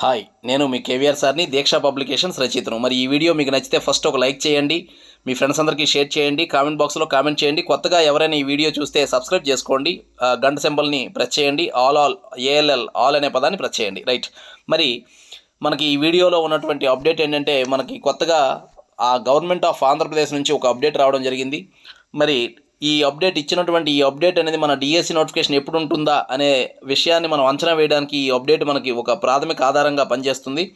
Hi నేను మీ కేవీఆర్ సార్ని దీక్ష publications రచయితను. మరి ఈ వీడియో మీకు నచ్చితే ఫస్ట్ ఒక లైక్ చేయండి మీ ఫ్రెండ్స్ అందరికీ షేర్ చేయండి కామెంట్ బాక్స్లో కామెంట్ చేయండి. కొత్తగా ఎవరైనా ఈ వీడియో చూస్తే సబ్స్క్రైబ్ చేసుకోండి గంట సింబల్ని ప్రెస్ చేయండి ఆల్ ఆల్ ఏఎల్ఎల్ ఆల్ అనే పదాన్ని ప్రెస్ చేయండి. రైట్. మరి మనకి ఈ వీడియోలో ఉన్నటువంటి అప్డేట్ ఏంటంటే మనకి కొత్తగా ఆ గవర్నమెంట్ ఆఫ్ ఆంధ్రప్రదేశ్ నుంచి ఒక అప్డేట్ రావడం జరిగింది. మరి ఈ అప్డేట్ ఇచ్చినటువంటి ఈ అప్డేట్ అనేది మన డిఎస్సి నోటిఫికేషన్ ఎప్పుడు ఉంటుందా అనే విషయాన్ని మనం అంచనా వేయడానికి ఈ అప్డేట్ మనకి ఒక ప్రాథమిక ఆధారంగా పనిచేస్తుంది.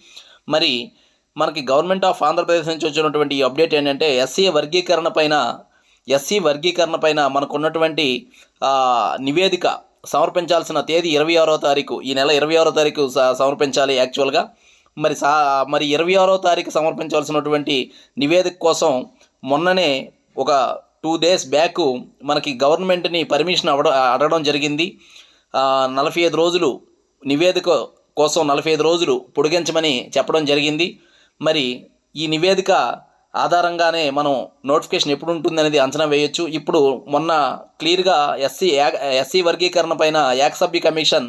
మరి మనకి గవర్నమెంట్ ఆఫ్ ఆంధ్రప్రదేశ్ నుంచి వచ్చినటువంటి ఈ అప్డేట్ ఏంటంటే ఎస్సీ వర్గీకరణ పైన ఎస్సీ వర్గీకరణ పైన మనకున్నటువంటి నివేదిక సమర్పించాల్సిన తేదీ ఇరవై ఆరో తారీఖు. ఈ నెల ఇరవై ఆరో తారీఖు స- సమర్పించాలి యాక్చువల్గా మరి సా మరి ఇరవై ఆరో తారీఖు సమర్పించాల్సినటువంటి నివేదిక కోసం మొన్ననే ఒక టూ డేస్ బ్యాక్ మనకి గవర్నమెంట్ని పర్మిషన్ అవడ అడగడం జరిగింది. నలభై ఐదు రోజులు నివేదిక కోసం నలభై ఐదు రోజులు పొడిగించమని చెప్పడం జరిగింది. మరి ఈ నివేదిక ఆధారంగానే మనం నోటిఫికేషన్ ఎప్పుడు ఉంటుందనేది అంచనా వేయొచ్చు. ఇప్పుడు మొన్న క్లియర్గా ఎస్సీ ఎస్సీ వర్గీకరణ పైన యాక్సభ్య కమిషన్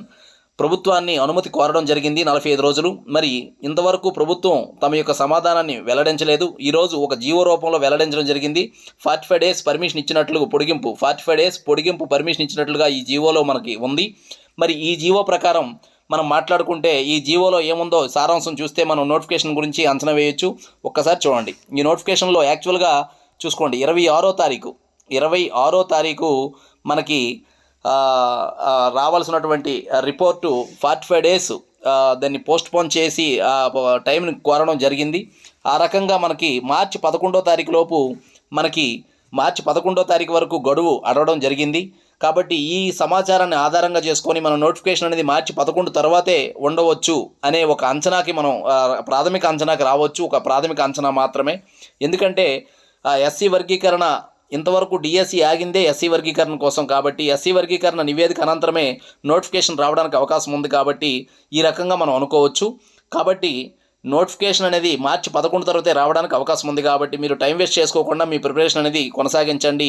ప్రభుత్వాన్ని అనుమతి కోరడం జరిగింది నలభై ఐదు రోజులు. మరి ఇంతవరకు ప్రభుత్వం తమ యొక్క సమాధానాన్ని వెల్లడించలేదు. ఈరోజు ఒక జీవో రూపంలో వెల్లడించడం జరిగింది. ఫార్టీ ఫైవ్ డేస్ పర్మిషన్ ఇచ్చినట్లు పొడిగింపు ఫార్టీ ఫైవ్ డేస్ పొడిగింపు పర్మిషన్ ఇచ్చినట్లుగా ఈ జీవోలో మనకి ఉంది. మరి ఈ జీవో ప్రకారం మనం మాట్లాడుకుంటే ఈ జీవోలో ఏముందో సారాంశం చూస్తే మనం నోటిఫికేషన్ గురించి అంచనా వేయొచ్చు. ఒక్కసారి చూడండి. ఈ నోటిఫికేషన్లో యాక్చువల్గా చూసుకోండి. ఇరవై ఆరో తారీఖు. ఇరవై ఆరో తారీఖు మనకి రావాల్సినటువంటి రిపోర్టు ఫార్టీ ఫైవ్ డేస్ దాన్ని పోస్ట్పోన్ చేసి టైంని కోరడం జరిగింది. ఆ రకంగా మనకి మార్చి పదకొండో తారీఖు లోపు మనకి మార్చి పదకొండో తారీఖు వరకు గడువు అడగడం జరిగింది. కాబట్టి ఈ సమాచారాన్ని ఆధారంగా చేసుకొని మన నోటిఫికేషన్ అనేది మార్చి పదకొండు తర్వాతే ఉండవచ్చు అనే ఒక అంచనాకి మనం ప్రాథమిక అంచనాకి రావచ్చు. ఒక ప్రాథమిక అంచనా మాత్రమే. ఎందుకంటే ఎస్సీ వర్గీకరణ ఇంతవరకు డిఎస్సి ఆగిందే ఎస్సీ వర్గీకరణ కోసం కాబట్టి ఎస్సీ వర్గీకరణ నివేదిక అనంతరమే నోటిఫికేషన్ రావడానికి అవకాశం ఉంది కాబట్టి ఈ రకంగా మనం అనుకోవచ్చు. కాబట్టి నోటిఫికేషన్ అనేది మార్చి పదకొండు తర్వాతే రావడానికి అవకాశం ఉంది కాబట్టి మీరు టైం వేస్ట్ చేసుకోకుండా మీ ప్రిపరేషన్ అనేది కొనసాగించండి.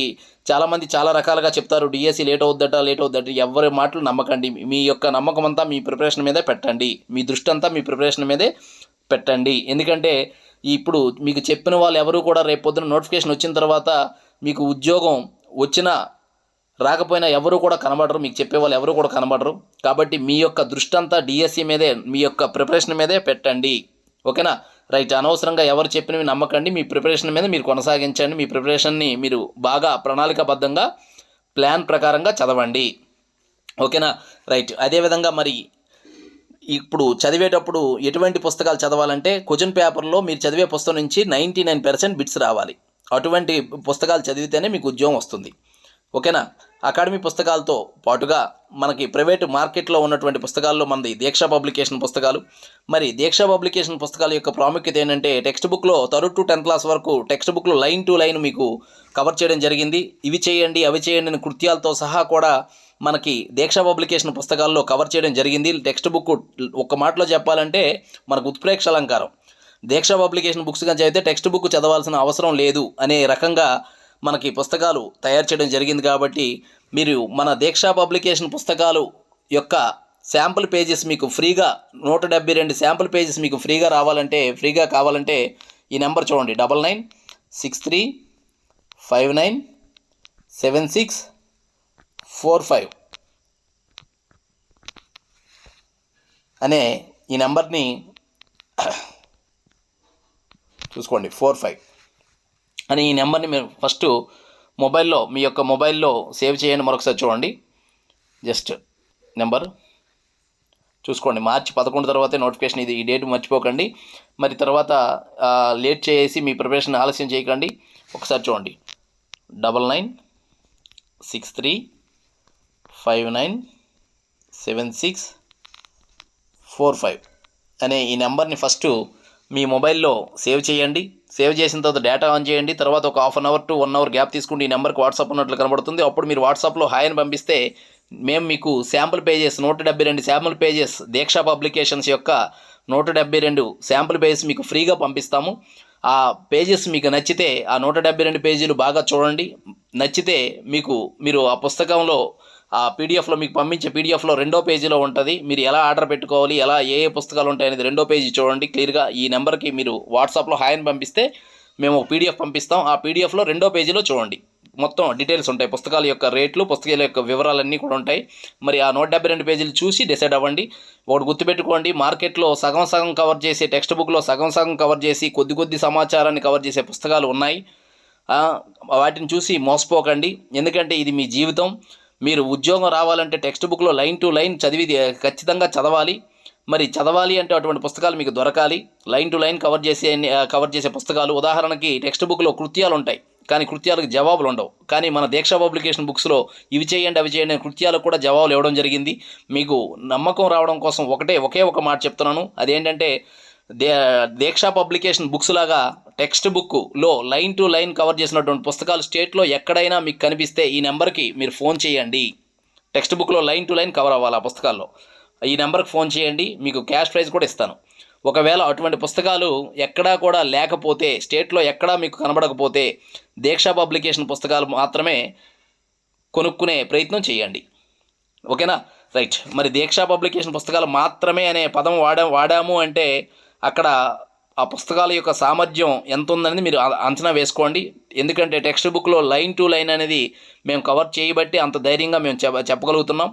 చాలామంది చాలా రకాలుగా చెప్తారు డిఎస్సి లేట్ అవుద్దట లేట్ అవుద్దట. ఎవరి మాటలు నమ్మకండి. మీ యొక్క నమ్మకం అంతా మీ ప్రిపరేషన్ మీదే పెట్టండి. మీ దృష్టి అంతా మీ ప్రిపరేషన్ మీదే పెట్టండి. ఎందుకంటే ఇప్పుడు మీకు చెప్పిన వాళ్ళు ఎవరు కూడా రేపు పొద్దున నోటిఫికేషన్ వచ్చిన తర్వాత మీకు ఉద్యోగం వచ్చినా రాకపోయినా ఎవరు కూడా కనబడరు. మీకు చెప్పే వాళ్ళు ఎవరు కూడా కనబడరు. కాబట్టి మీ యొక్క దృష్టి అంతా డిఎస్సి మీదే మీ యొక్క ప్రిపరేషన్ మీదే పెట్టండి. ఓకేనా? రైట్. అనవసరంగా ఎవరు చెప్పినవి నమ్మకండి. మీ ప్రిపరేషన్ మీద మీరు కొనసాగించండి. మీ ప్రిపరేషన్ని మీరు బాగా ప్రణాళికాబద్ధంగా ప్లాన్ ప్రకారంగా చదవండి. ఓకేనా? రైట్. అదేవిధంగా మరి ఇప్పుడు చదివేటప్పుడు ఎటువంటి పుస్తకాలు చదవాలంటే క్వశ్చన్ పేపర్లో మీరు చదివే పుస్తకం నుంచి నైంటీ నైన్ పర్సెంట్ బిట్స్ రావాలి. అటువంటి పుస్తకాలు చదివితేనే మీకు ఉద్యోగం వస్తుంది. ఓకేనా? అకాడమీ పుస్తకాలతో పాటుగా మనకి ప్రైవేటు మార్కెట్లో ఉన్నటువంటి పుస్తకాల్లో మనది దీక్ష పబ్లికేషన్ పుస్తకాలు. మరి దీక్ష పబ్లికేషన్ పుస్తకాల యొక్క ప్రాముఖ్యత ఏంటంటే టెక్స్ట్ బుక్లో థర్డ్ టు టెన్త్ క్లాస్ వరకు టెక్స్ట్ బుక్లో లైన్ టు లైన్ మీకు కవర్ చేయడం జరిగింది. ఇవి చేయండి అవి చేయండి అని కృత్యాలతో సహా కూడా మనకి దీక్ష పబ్లికేషన్ పుస్తకాల్లో కవర్ చేయడం జరిగింది. టెక్స్ట్ బుక్ ఒక మాటలో చెప్పాలంటే మనకు ఉత్ప్రేక్ష అలంకారం. దీక్ష పబ్లికేషన్ బుక్స్ కానీ చదివితే టెక్స్ట్ బుక్ చదవాల్సిన అవసరం లేదు అనే రకంగా మనకి పుస్తకాలు తయారు చేయడం జరిగింది కాబట్టి మీరు మన దీక్ష పబ్లికేషన్ పుస్తకాలు యొక్క శాంపుల్ పేజెస్ మీకు ఫ్రీగా నూట డెబ్బై రెండు శాంపుల్ పేజెస్ మీకు ఫ్రీగా రావాలంటే ఫ్రీగా కావాలంటే ఈ నెంబర్ చూడండి. Double nine six three five nine seven six four five అనే ఈ నెంబర్ని చూసుకోండి ఫోర్ ఫైవ్. అని ఈ నెంబర్ని మీరు ఫస్ట్ మొబైల్లో మీ యొక్క మొబైల్లో సేవ్ చేయండి మరొకసారి చూడండి. Just number. చూసుకోండి మార్చి పదకొండు తర్వాతే నోటిఫికేషన్ ఇది ఈ డేట్ మర్చిపోకండి. మరి తర్వాత లేట్ చేసి మీ ప్రిపరేషన్ ఆలస్యం చేయకండి. ఒకసారి చూడండి. Double nine six three five nine seven six four five. అనే ఈ నెంబర్ని ఫస్ట్ మీ మొబైల్లో సేవ్ చేయండి. సేవ్ చేసిన తర్వాత డేటా ఆన్ చేయండి. తర్వాత ఒక half an hour to one hour gap తీసుకుంటే ఈ నెంబర్కి వాట్సాప్ ఉన్నట్లు కనబడుతుంది. అప్పుడు మీరు వాట్సాప్లో హాయ్ అని పంపిస్తే మేము మీకు శాంపుల్ పేజెస్ నూట డెబ్బై రెండు శాంపుల్ పేజెస్ దీక్షా పబ్లికేషన్స్ యొక్క నూట డెబ్బై రెండు శాంపుల్ పేజెస్ మీకు ఫ్రీగా పంపిస్తాము. ఆ పేజెస్ మీకు నచ్చితే ఆ నూట డెబ్బై రెండు పేజీలు బాగా చూడండి. నచ్చితే మీకు మీరు ఆ పుస్తకంలో ఆ పీడిఎఫ్లో మీకు పంపించే పీడిఎఫ్లో రెండో పేజీలో ఉంటుంది. మీరు ఎలా ఆర్డర్ పెట్టుకోవాలి ఎలా ఏ ఏ పుస్తకాలు ఉంటాయి అనేది రెండో పేజీ చూడండి. క్లియర్గా ఈ నెంబర్కి మీరు వాట్సాప్లో హాయ్ అని పంపిస్తే మేము పీడిఎఫ్ పంపిస్తాం. ఆ పీడిఎఫ్లో రెండో పేజీలో చూడండి. మొత్తం డీటెయిల్స్ ఉంటాయి. పుస్తకాల యొక్క రేట్లు పుస్తకాల యొక్క వివరాలన్నీ కూడా ఉంటాయి. మరి ఆ నూట డెబ్బై రెండు పేజీలు చూసి డిసైడ్ అవ్వండి. ఒకటి గుర్తుపెట్టుకోండి. మార్కెట్లో సగం సగం కవర్ చేసే టెక్స్ట్ బుక్లో సగం సగం కవర్ చేసి కొద్ది కొద్ది సమాచారాన్ని కవర్ చేసే పుస్తకాలు ఉన్నాయి. వాటిని చూసి మోసపోకండి. ఎందుకంటే ఇది మీ జీవితం. మీరు ఉద్యోగం రావాలంటే టెక్స్ట్ బుక్లో లైన్ టు లైన్ చదివి ఖచ్చితంగా చదవాలి. మరి చదవాలి అంటే అటువంటి పుస్తకాలు మీకు దొరకాలి. లైన్ టు లైన్ కవర్ చేసే కవర్ చేసే పుస్తకాలు. ఉదాహరణకి టెక్స్ట్ బుక్లో కృత్యాలు ఉంటాయి కానీ కృత్యాలకు జవాబులు ఉండవు. కానీ మన దీక్ష పబ్లికేషన్ బుక్స్లో ఇవి చేయండి అవి చేయండి కృత్యాలకు కూడా జవాబులు ఇవ్వడం జరిగింది. మీకు నమ్మకం రావడం కోసం ఒకటే ఒకే ఒక మాట చెప్తున్నాను. అదేంటంటే దే దీక్షా పబ్లికేషన్ బుక్స్ లాగా టెక్స్ట్ బుక్లో లైన్ టు లైన్ కవర్ చేసినటువంటి పుస్తకాలు స్టేట్లో ఎక్కడైనా మీకు కనిపిస్తే ఈ నెంబర్కి మీరు ఫోన్ చేయండి. టెక్స్ట్ బుక్లో లైన్ టు లైన్ కవర్ అవ్వాలి ఆ పుస్తకాల్లో. ఈ నెంబర్కి ఫోన్ చేయండి మీకు క్యాష్ ప్రైజ్ కూడా ఇస్తాను. ఒకవేళ అటువంటి పుస్తకాలు ఎక్కడా కూడా లేకపోతే స్టేట్లో ఎక్కడా మీకు కనబడకపోతే దీక్షా పబ్లికేషన్ పుస్తకాలు మాత్రమే కొనుక్కునే ప్రయత్నం చేయండి. ఓకేనా? రైట్. మరి దీక్షా పబ్లికేషన్ పుస్తకాలు మాత్రమే అనే పదం వాడా వాడాము అంటే అక్కడ ఆ పుస్తకాల యొక్క సామర్థ్యం ఎంత ఉందనేది మీరు అంచనా వేసుకోండి. ఎందుకంటే టెక్స్ట్ బుక్లో లైన్ టు లైన్ అనేది మేము కవర్ చేయబట్టి అంత ధైర్యంగా మేము చెప్ప చెప్పగలుగుతున్నాం.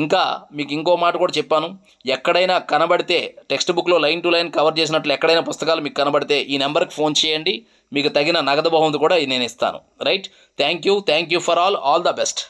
ఇంకా మీకు ఇంకో మాట కూడా చెప్పాను. ఎక్కడైనా కనబడితే టెక్స్ట్ బుక్లో లైన్ టు లైన్ కవర్ చేసినట్లు ఎక్కడైనా పుస్తకాలు మీకు కనబడితే ఈ నెంబర్కి ఫోన్ చేయండి. మీకు తగిన నగదు బహుమతి కూడా నేను ఇస్తాను right? Thank you thank you for all. All the best.